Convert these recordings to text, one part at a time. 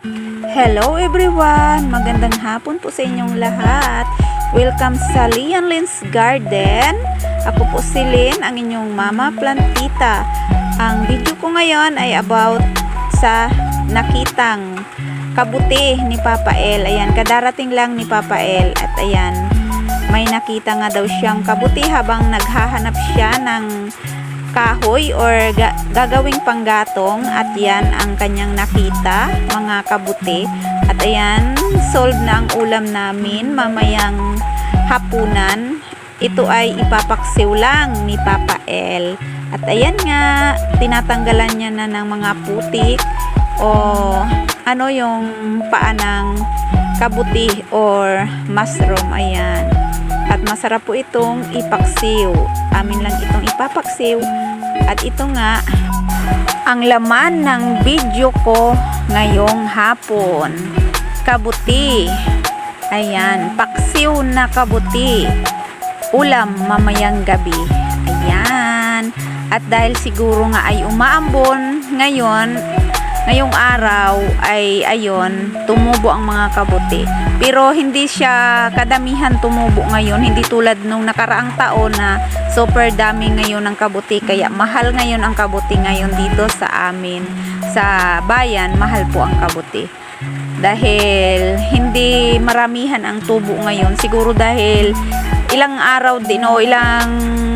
Hello everyone! Magandang hapon po sa inyong lahat. Welcome sa Lian Lynn's Garden. Ako po si Lynn, ang inyong mama plantita. Ang video ko ngayon ay about sa nakitang kabuti ni Papa El. Ayan, kadarating lang ni Papa El. At ayan, may nakita nga daw siyang kabuti habang naghahanap siya ng kahoy or ga- gagawing panggatong at yan ang kanyang nakita mga kabuti. At ayan solve na ang ulam namin mamayang hapunan. Ito ay ipapaksiw lang ni Papa L at ayan nga tinatanggalan niya na ng mga putik o ano yung paa ng kabuti or mushroom. Ayan at masarap po itong ipaksiw. Amin lang itong ipapaksiw. At ito nga, ang laman ng video ko ngayong hapon. Kabuti. Ayan, paksiw na kabuti. Ulam mamayang gabi. Ayan. At dahil siguro nga ay umaambon ngayon, ngayong araw ay ayon, tumubo ang mga kabuti. Pero hindi siya kadamihan tumubo ngayon, hindi tulad nung nakaraang taon na super dami ngayon ng kabuti. Kaya mahal ngayon ang kabuti ngayon dito sa amin. Sa bayan, mahal po ang kabuti. Dahil hindi maramihan ang tubo ngayon. Siguro dahil ilang araw din o ilang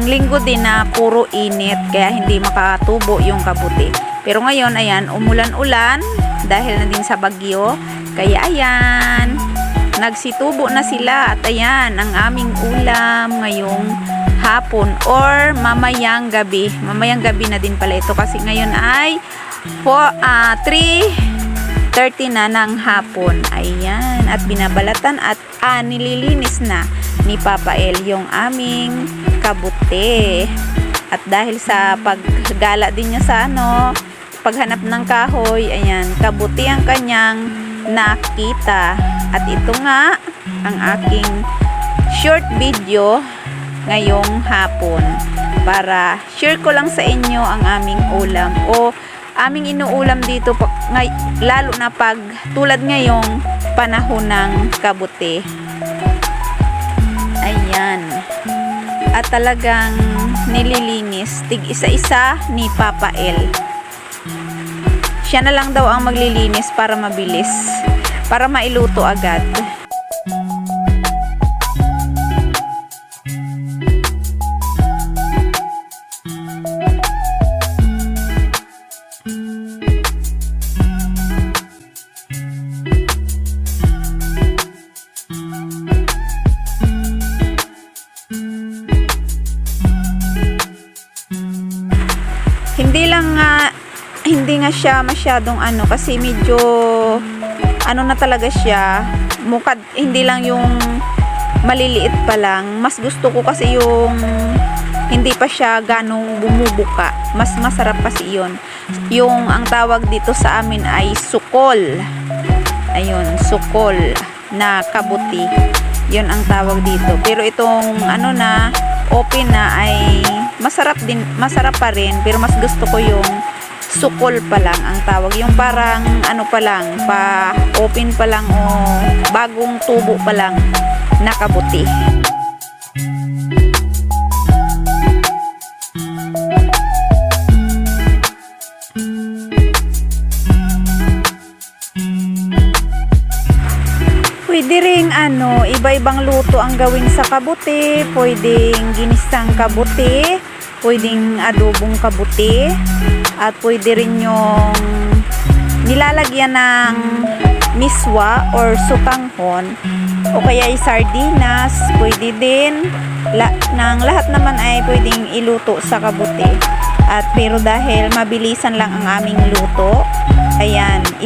linggo din na puro init. Kaya hindi makatubo yung kabuti. Pero ngayon, ayan, umulan-ulan dahil na din sa bagyo. Kaya ayan, nagsitubo na sila at ayan, ang aming ulam ngayong hapon or mamayang gabi. Mamayang gabi na din pala ito kasi ngayon ay po, ah, 3.30 na ng hapon. Ayan, at binabalatan at ah, nililinis na ni Papa El yung aming kabuti. At dahil sa paggala din niya sa ano, paghanap ng kahoy, ayan, kabuti ang kanyang nakita. At ito nga, ang aking short video ngayong hapon. Para share ko lang sa inyo ang aming ulam o aming inuulam dito ngay, lalo na pag tulad ngayong panahon ng kabuti. At talagang nililinis tig isa-isa ni Papa L. Siya na lang daw ang maglilinis para mabilis. Para mailuto agad. Lang nga hindi nga siya masyadong ano kasi medyo ano na talaga siya mukad hindi lang yung maliliit pa lang. Mas gusto ko kasi yung hindi pa siya ganong bumubuka. Mas masarap kasi yun. Yung ang tawag dito sa amin ay sukol. Ayun sukol na kabuti. Yun ang tawag dito. Pero itong ano na open na ay masarap din masarap pa rin pero mas gusto ko yung sukol pa lang ang tawag. Yung parang ano pa lang pa open pa lang o bagong tubo pa lang nakabuti iba-ibang luto ang gawin sa kabuti. Pwedeng ginisang kabuti, pwedeng adobong kabuti, at pwede rin yung nilalagyan ng miswa or sutanghon o kaya ay sardinas, pwede din la, ng lahat naman ay pwedeng iluto sa kabuti. At pero dahil mabilisan lang ang aming luto,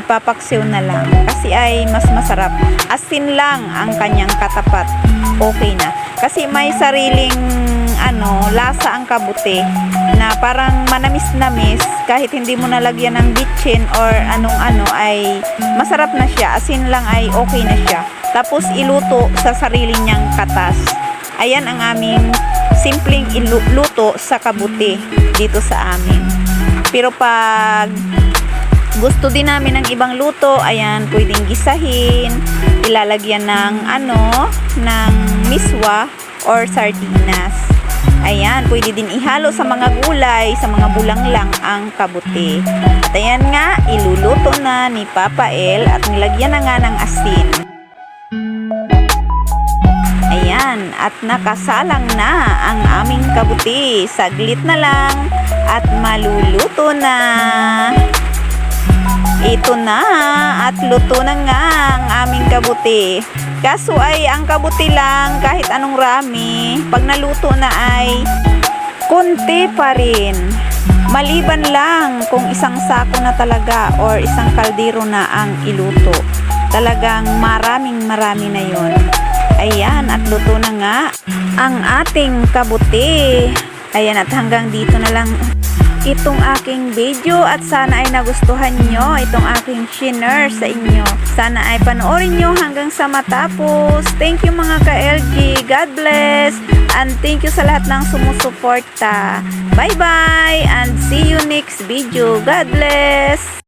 ipapaksiw na lang kasi ay mas masarap. Asin lang ang kanyang katapat. Okay na. Kasi may sariling ano, lasa ang kabuti na parang manamis-namis kahit hindi mo nalagyan ng bitchin or anong ano ay masarap na siya. Asin lang ay okay na siya. Tapos iluto sa sarili niyang katas. Ayan ang aming simpleng iluto sa kabuti dito sa amin. Pero pag gusto din namin ng ibang luto, ayan, pwedeng gisahin, ilalagyan ng ano, ng miswa or sardinas. Ayan, pwede din ihalo sa mga gulay, sa mga bulanglang ang kabuti. At ayan nga, iluluto na ni Papa El at nilagyan na nga ng asin. Ayan, at nakasalang na ang aming kabuti. Saglit na lang at maluluto na. Ito na at luto na nga ang aming kabuti. Kaso ay ang kabuti lang kahit anong rami, pag naluto na ay konti pa rin. Maliban lang kung isang sako na talaga or isang kaldero na ang iluto. Talagang maraming marami na yon. Ayan, at luto na nga ang ating kabuti. Ayan, at hanggang dito na lang itong aking video at sana ay nagustuhan nyo itong aking shinare sa inyo. Sana ay panoorin nyo hanggang sa matapos. Thank you mga ka-LG. God bless. And thank you sa lahat ng sumusuporta. Bye-bye and see you next video. God bless.